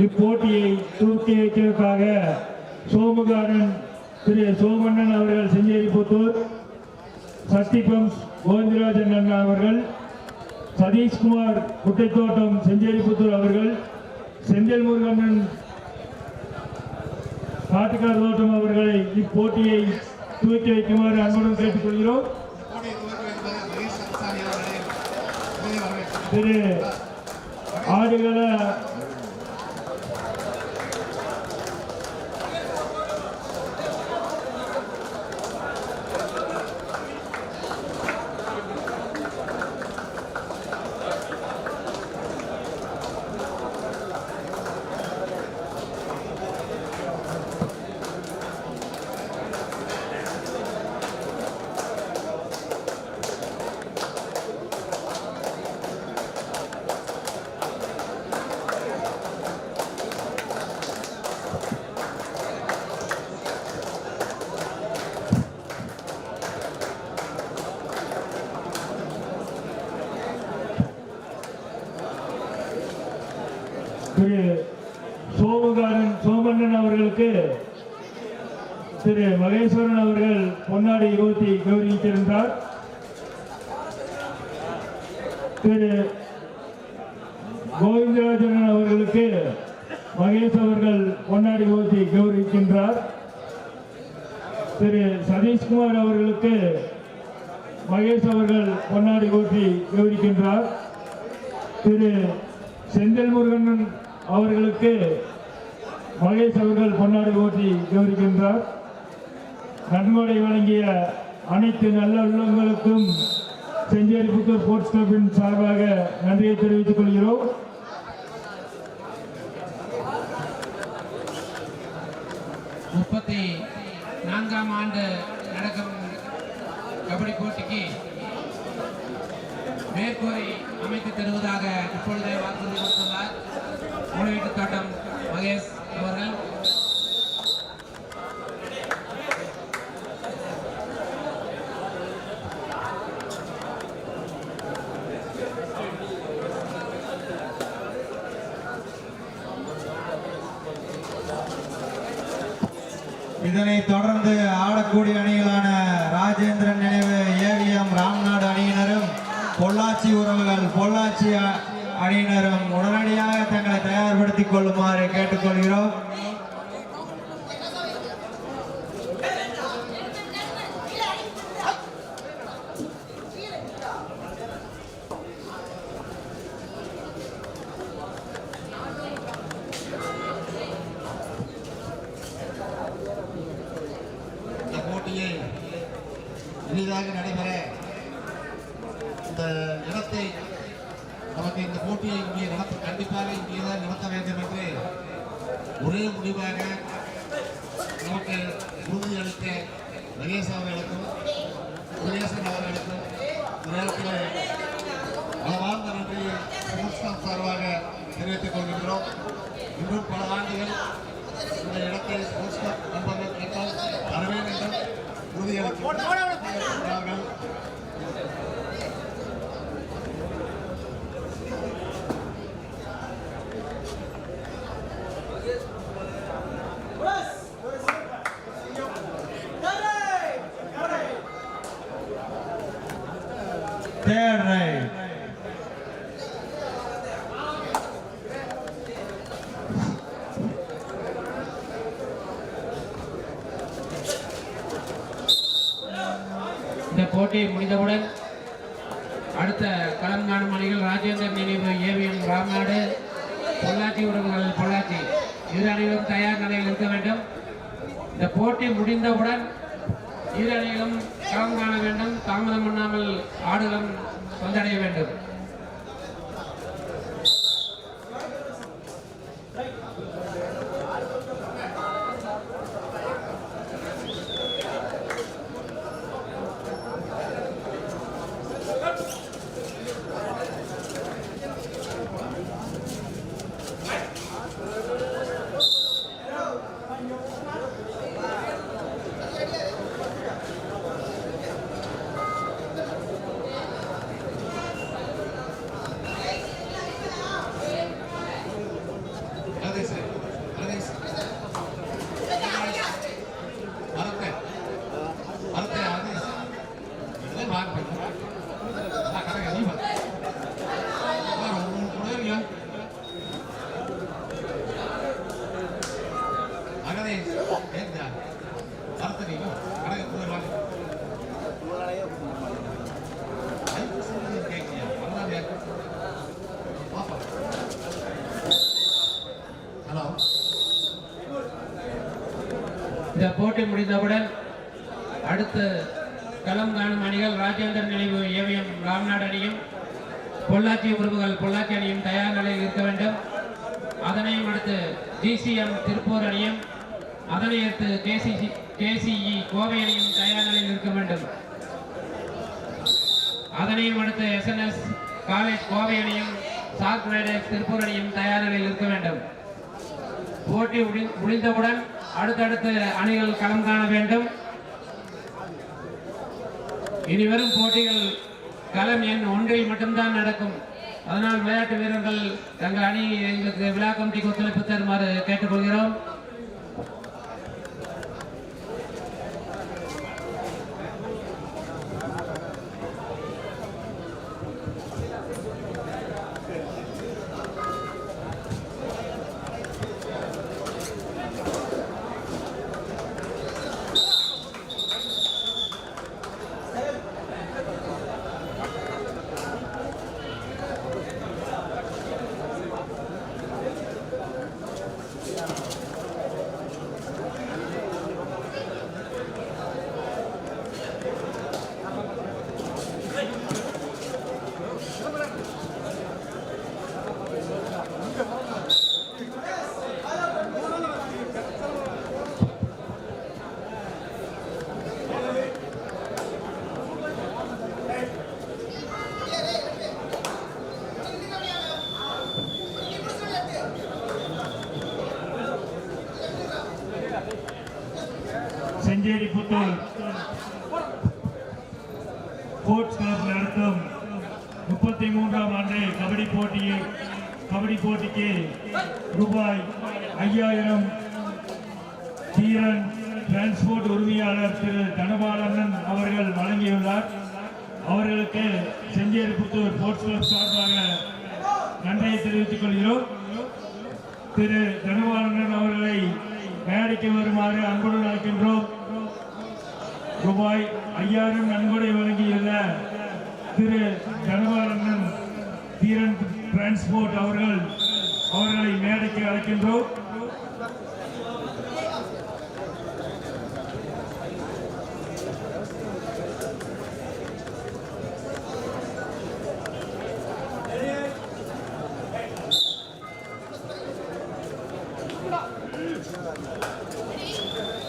இப்போட்டியை தூக்கி வைக்கிறதுக்காக சோமுகாரன் திரு சோமண்ணன் அவர்கள் செஞ்சேரிபுத்தூர் சக்தி பம்ப்ஸ் கோவிந்தராஜன் அண்ணா அவர்கள். சதீஷ்குமார் குட்டைத்தோட்டம் செஞ்சேரிபுத்தூர் அவர்கள். செந்தில் முருகண்ணன் காட்டுக்கார் தோட்டம் அவர்களை இப்போட்டியை தூக்கி வைக்குமாறு அன்புடன் கேட்டுக்கொள்கிறோம். திரு துவக்கி திரு சோமகாரன் சோமண்ணன் அவர்களுக்கு திரு மகேஸ்வரன் அவர்கள் பொன்னாடி யுவத்தி கௌரவித்திருந்தார். திரு கோவிந்தராஜன் அவர்களுக்கு மகேஷ் அவர்கள் பொன்னாடி யுவத்தி கௌரவிக்கின்றார். திரு சதீஷ்குமார் அவர்களுக்கு மகேஷ் அவர்கள் பொன்னாடி ஊற்றி கௌரவிக்கின்றார். திரு செந்தில் முருகன் அவர்களுக்கு மகேஷ் அவர்கள் பொன்னாடி ஓட்டி கௌரிக்கின்றார் நன்கொடை வழங்கிய அனைத்து நல்ல உள்ளங்களுக்கும் செஞ்சேரி புத்தூர் ஸ்போர்ட்ஸ் கிளப்பின் சார்பாக நன்றியை தெரிவித்துக் கொள்கிறோம். முப்பத்தி நான்காம் ஆண்டு நடக்கும் கபடி போட்டிக்கு மேற்கூரை அமைத்து தருவதாக இப்பொழுதே வாக்குறுதி கொடுத்துள்ளார். மூலவீட்டு தோட்டம் மகேஷ் அவர்கள். இதனை தொடர்ந்து ஆடக்கூடிய அணிகளான ராஜேந்திரன் நினைவு பொள்ளாச்சி உறவுகள் பொள்ளாச்சி அணியினரும் உடனடியாக தங்களை தயார்படுத்திக் கொள்ளுமாறு கேட்டுக்கொள்கிறோம். போட்டியை எளிதாக நடைபெற இந்த இடத்தை நமக்கு இந்த போட்டியை இங்கே நடத்த கண்டிப்பாக இங்கே தான் நடத்த வேண்டும் என்று ஒரே முடிவாக நமக்கு உறுதி அளித்த மகேஷ் அவர்களுக்கும் முருகேசன் அவர்களுக்கும் நேரத்தில் பலவார்ந்த நன்றியை ஸ்போர்ட்ஸ் சார்பாக தெரிவித்துக் கொள்கின்றோம். இன்னும் பல ஆண்டுகள் இந்த இடத்தை ஸ்போர்ட்ஸ் கிளப் நண்பர்கள் கேட்டால் தருவேன் என்று உறுதியளிக்கிறார்கள் தேர்ட் ரைட் இந்த போட்டி முடிந்தவுடன் அடுத்த களம் காணும் அணிகள் ராஜேந்தர் நினைவு ஏவிஎம் ராம்நாடு பொள்ளாச்சி உறவுகள் பொள்ளாச்சி இரு அணிகளும் தயார் நிலையில் இருக்க வேண்டும் இந்த போட்டி முடிந்தவுடன் இரு அணிகளும் களம் காண வேண்டும். தாமதம் பண்ணாமல் ஆடுகளம் வந்தடைய வேண்டும். போட்டி முடிந்தவுடன் அடுத்து களம் காணும் அணிகள் ராஜேந்திர நினைவு ஏவிஎம் ராம்நாடு அணியும் பொள்ளாச்சி உறவுகள் பொள்ளாச்சி அணியும் தயார் நிலையில் இருக்க வேண்டும். அதனையும் அடுத்து ஜிசிஎம் திருப்பூர் அணியும் அதனை அடுத்து கேசிசி கேசிஇ கோவை அணியும் தயார் நிலையில் இருக்க வேண்டும். அதனையும் அடுத்து எஸ்என்எஸ் காலேஜ் கோவை அணியும் சாக் ரைடர்ஸ் திருப்பூர் அணியும் தயார் நிலையில் இருக்க வேண்டும். போட்டி முடிந்தவுடன் அடுத்தடுத்த அணிகள் களம் காண வேண்டும். இனிவரும் போட்டிகள் களம் எண் ஒன்றில் மட்டும்தான் நடக்கும். அதனால் விளையாட்டு வீரர்கள் தங்கள் அணி எங்களுக்கு விழா கமிட்டிக்கு ஒத்துழைப்பு தருமாறு கேட்டுக்கொள்கிறோம் செஞ்சேரி புத்தூர் ஸ்போர்ட்ஸ் கிளப் நடத்தும் முப்பத்தி மூன்றாம் ஆண்டு கபடி போட்டியை கபடி போட்டிக்கு ரூபாய் ஐயாயிரம். தீரன் டிரான்ஸ்போர்ட் உரிமையாளர் திரு தனபாலண்ணன் அவர்கள் வழங்கியுள்ளார். அவர்களுக்கு செஞ்சேரிபுத்தூர் ஸ்போர்ட்ஸ் கிளப் சார்பாக நன்றியை தெரிவித்துக் கொள்கிறோம். திரு தனபாலண்ணன் அவர்களை மேடைக்கு வருமாறு அன்புடன் அழைக்கின்றோம். ரூபாய் ஐயாயிரம் நன்கொடை வழங்கியுள்ள திரு தனபாலண்ணன் தீரன் டிரான்ஸ்போர்ட் அவர்கள் அவர்களை மேடைக்கு அழைக்கின்றோம்.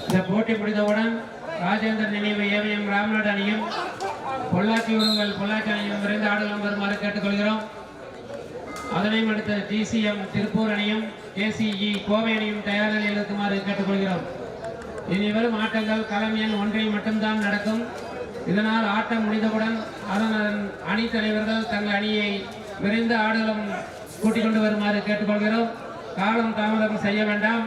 இந்த போட்டி முடிந்தவுடன் ராஜேந்தர் நினைவு ஏவிஎம் ராமநாடு அணியும் பொள்ளாச்சி உறவுகள் பொள்ளாச்சி அணியும் விரைந்து ஆடலும் வருமாறு கேட்டுக்கொள்கிறோம். அடுத்த டிசிஎம் திருப்பூர் அணியும் கேசிஇ கோவை அணியும் தயார் நிலையில் இருக்குமாறு கேட்டுக்கொள்கிறோம். இனி வரும் ஆட்டங்கள் களம் எண் ஒன்றில் மட்டும்தான் நடக்கும். இதனால் ஆட்டம் முடிந்தவுடன் அதன் அணி தலைவர்கள் தங்கள் அணியை விரைந்து ஆடுகளும் கூட்டிக் கொண்டு வருமாறு கேட்டுக்கொள்கிறோம். காலம் தாமதம் செய்ய வேண்டாம்.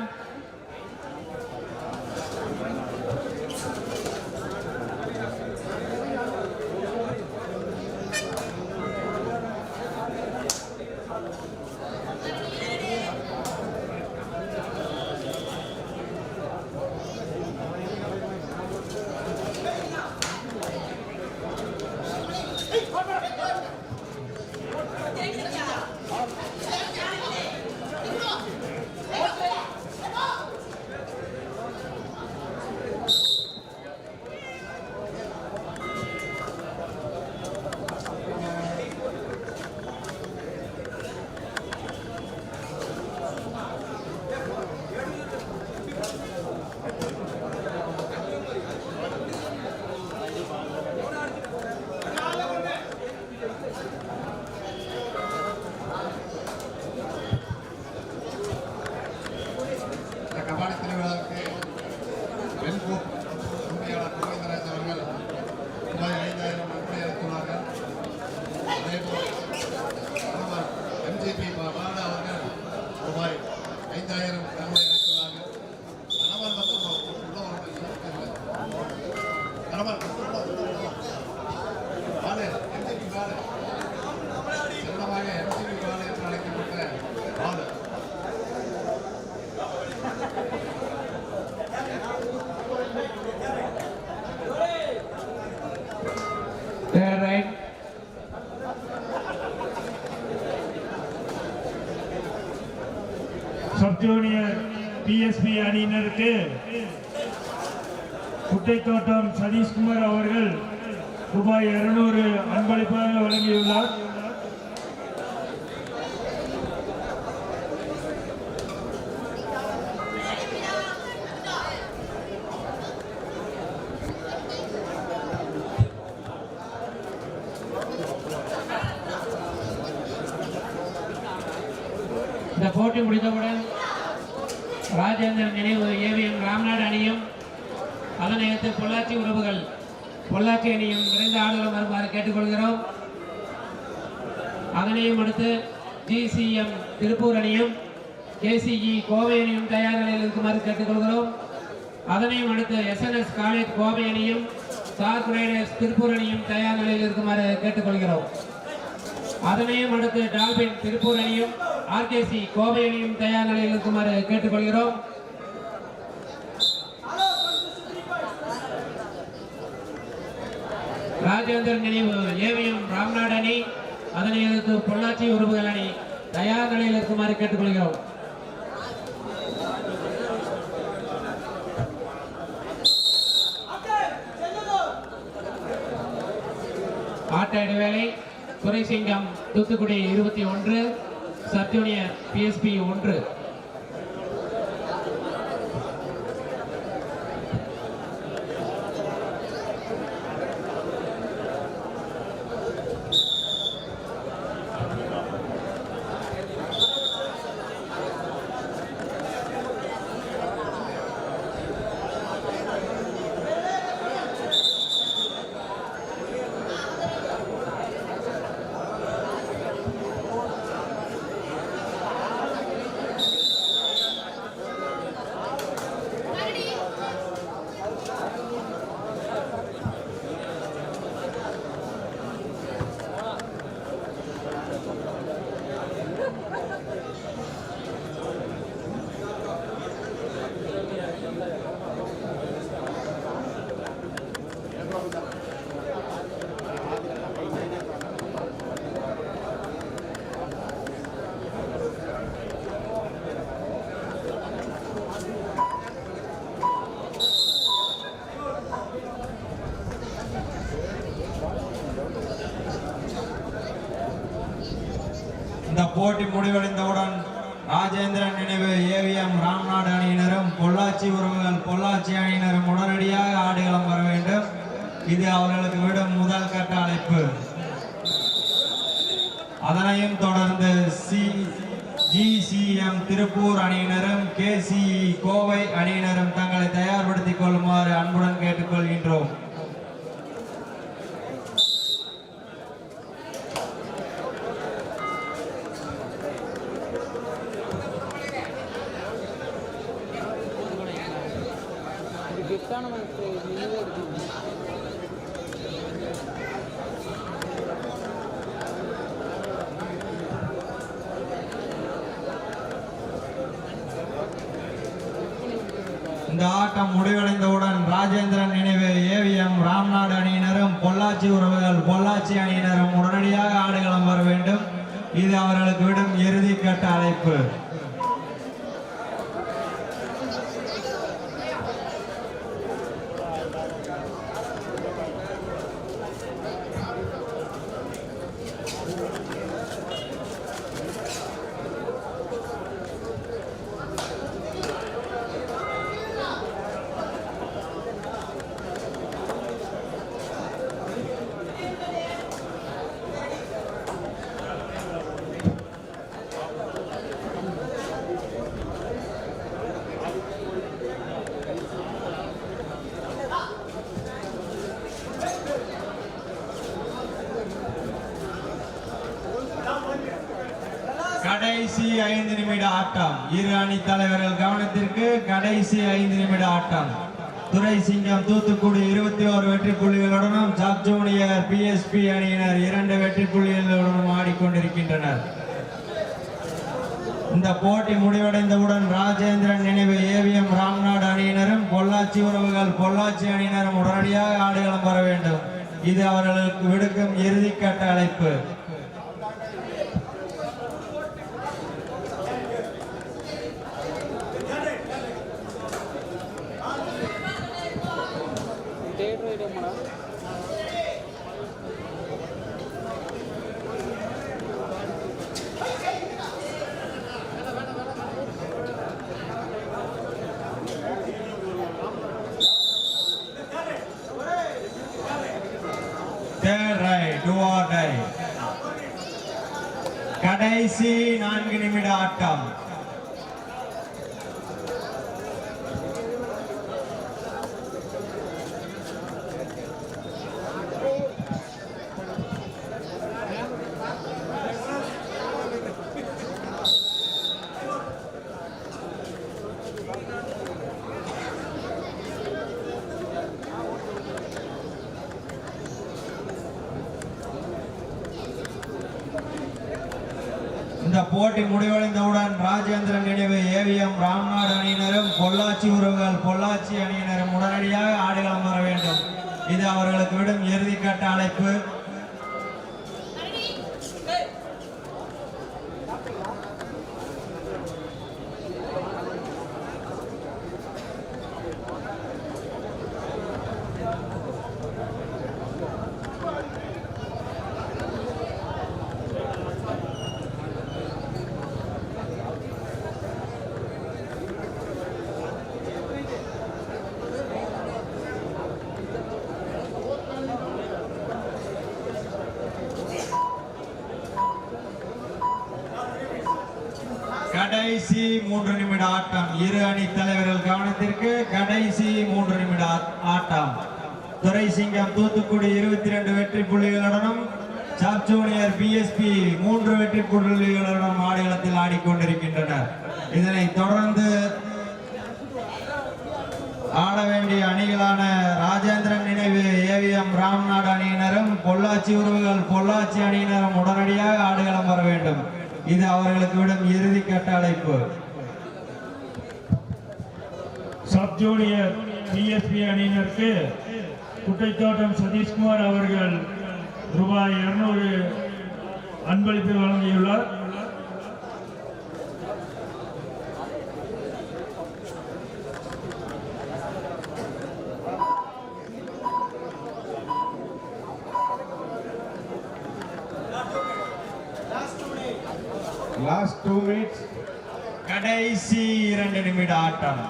சதீஷ்குமார் அவர்கள் ரூபாய் இருநூறு அன்பளிப்பாக வழங்கியுள்ளார். இந்த போட்டி முடிந்தவுடன் ராஜேந்திரன் நினைவு ஏவிஎம் ராம்நாடு அணியும் அதனை அடுத்து பொள்ளாச்சி உறவுகள் பொள்ளாச்சி அணியும் விரைந்து ஆடுகளம் வருமாறு கேட்டுக்கொள்கிறோம் அதனையும் அடுத்து ஜிசிஎம் திருப்பூர் அணியும் கேசிஇ கோவை அணியும் தயார் நிலையில் இருக்குமாறு கேட்டுக்கொள்கிறோம். அதனையும் அடுத்து எஸ்என்எஸ் காலேஜ் கோவை அணியும் ஸ்டார் ரைடர்ஸ் திருப்பூர் அணியும் தயார் நிலையில் இருக்குமாறு கேட்டுக்கொள்கிறோம். அதனையும் அடுத்து டால்பின் திருப்பூர் அணியும் ஆர்கேசி கோவை அணியும் தயார் நிலையில் இருக்குமாறு கேட்டுக்கொள்கிறோம். ராஜேந்திரன் நினைவு ஏவிஎம் ராம்நாடு அணி அதனை எதிர்த்து பொள்ளாச்சி உறவுகள் அணி தயார் நிலையில் இருக்குமாறு கேட்டுக்கொள்கிறோம். ஆட்ட இடைவேளை துரைசிங்கம் தூத்துக்குடி இருபத்தி ஒன்று சத்யூனியர் பிஎஸ்பி ஒன்று. போட்டி முடிவடைந்தவுடன் ராஜேந்திரன் நினைவு ஏவிஎம் ராம்நாடு அணியினரும் பொள்ளாச்சி உறவுகள் பொள்ளாச்சி அணியினரும் உடனடியாக ஆடுகளம் வர வேண்டும். இது அவர்களுக்கு விடும் முதல் கட்ட அழைப்பு. அதனையும் தொடர்ந்து சி ஜிசிஎம் திருப்பூர் அணியினரும் கேசிஇ கோவை அணியினரும் தங்களை தயார்படுத்திக் கொள்ளுமாறு அன்புடன் கேட்டுக்கொள்கின்றோம். இந்த ஆட்டம் முடிவடைந்தவுடன் ராஜேந்திரன் நினைவு ஏவிஎம் ராம்நாடு அணியினரும் பொள்ளாச்சி உறவுகள் பொள்ளாச்சி அணியினரும் உடனடியாக ஆடுகளம் வர வேண்டும். இது அவர்களுக்கு விடும் இறுதி கட்ட அழைப்பு. கடைசி ஐந்து நிமிட ஆட்டம். இரு அணி தலைவர்கள் கவனத்திற்கு கடைசி ஐந்து நிமிட ஆட்டம். துரை சிங்கம் தூத்துக்குடி இருபத்தி ஓரு வெற்றி புள்ளிகளுடனும் சப் ஜூனியர் பிஎஸ்பி அணியினர் இரண்டு வெற்றி புள்ளிகளுடனும் ஆடிக்கொண்டிருக்கின்றனர். இந்த போட்டி முடிவடைந்தவுடன் ராஜேந்திரன் நினைவு ஏவிஎம் ராம்நாடு அணியினரும் பொள்ளாச்சி உறவுகள் பொள்ளாச்சி அணியினரும் உடனடியாக ஆடுகளம் வர வேண்டும். இது அவர்களுக்கு விடுக்கும் இறுதிக்கட்ட அழைப்பு third raid do or die கடைசி நான்கு நிமிட ஆட்டம் இந்த போட்டி முடிவடைந்தவுடன் ராஜேந்திரன் நினைவு ஏவிஎம் ராம்நாடு அணியினரும் பொள்ளாச்சி உறவுகள் பொள்ளாச்சி அணியினரும் உடனடியாக ஆடுகளம் வர வேண்டும். இது அவர்களுக்கு விடும் இறுதிக்கட்ட அழைப்பு. கடைசி மூன்று நிமிட ஆட்டம். இரு அணி தலைவர்கள் கவனத்திற்கு கடைசி மூன்று நிமிட ஆட்டம். துரைசிங்கம் தூத்துக்குடி இருபத்தி ரெண்டு வெற்றி புள்ளிகளுடனும் சாப் ஜூனியர் பிஎஸ்பி மூன்று வெற்றி புள்ளிகளுடனும் ஆடுகளத்தில் ஆடிக்கொண்டிருக்கின்றனர். இதனை தொடர்ந்து ஆட வேண்டிய அணிகளான ராஜேந்திரன் நினைவு ஏவிஎம் ராம்நாடு அணியினரும் பொள்ளாச்சி உறவுகள் பொள்ளாச்சி அணியினரும் உடனடியாக ஆடுகளம் வர வேண்டும். இது அவர்களுக்கு விடும் இறுதி கட்ட அழைப்பு. சப் ஜூனியர் பிஎஸ்பி அணியினருக்கு குட்டைத்தோட்டம் சதீஷ்குமார் அவர்கள் ரூபாய் இருநூறு அன்பளிப்பு வழங்கியுள்ளார். லாஸ்ட் டூ மினிட்ஸ் கடைசி இரண்டு நிமிட ஆட்டம்.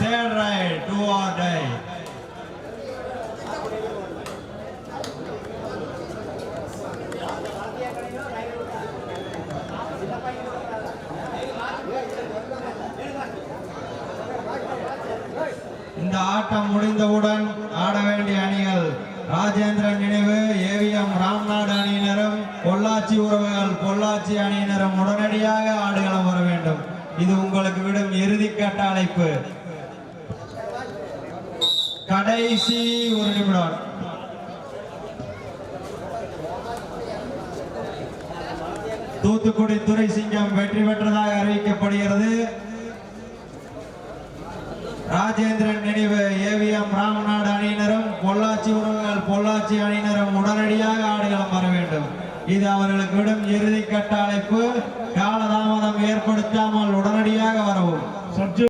Third raid do or die இந்த ஆட்டம் முடிந்தவுடன் ராஜேந்திரன் நினைவு ஏவிஎம் ராம்நாடு அணியினரும் பொள்ளாச்சி உறவுகள் பொள்ளாச்சி அணியினரும் உடனடியாக ஆடுகளம் வர வேண்டும். இது உங்களுக்கு விடும் இறுதி கட்ட அழைப்பு. கடைசி ஒரு நிமிடம். தூத்துக்குடி துறை சிங்கம் வெற்றி பெற்றதாக அறிவிக்கப்படுகிறது. ராஜேந்திரன் நினைவு ஏவிஎம் ராமநாடு அணியினரும் பொள்ளாச்சி உறவுகள் பொள்ளாச்சி அணியினரும் உடனடியாக ஆடுகளம் வர வேண்டும். இது அவர்களுக்கு விடும் இறுதி கட்ட அழைப்பு காலதாமதம் ஏற்படுத்தாமல் உடனடியாக வரவும்.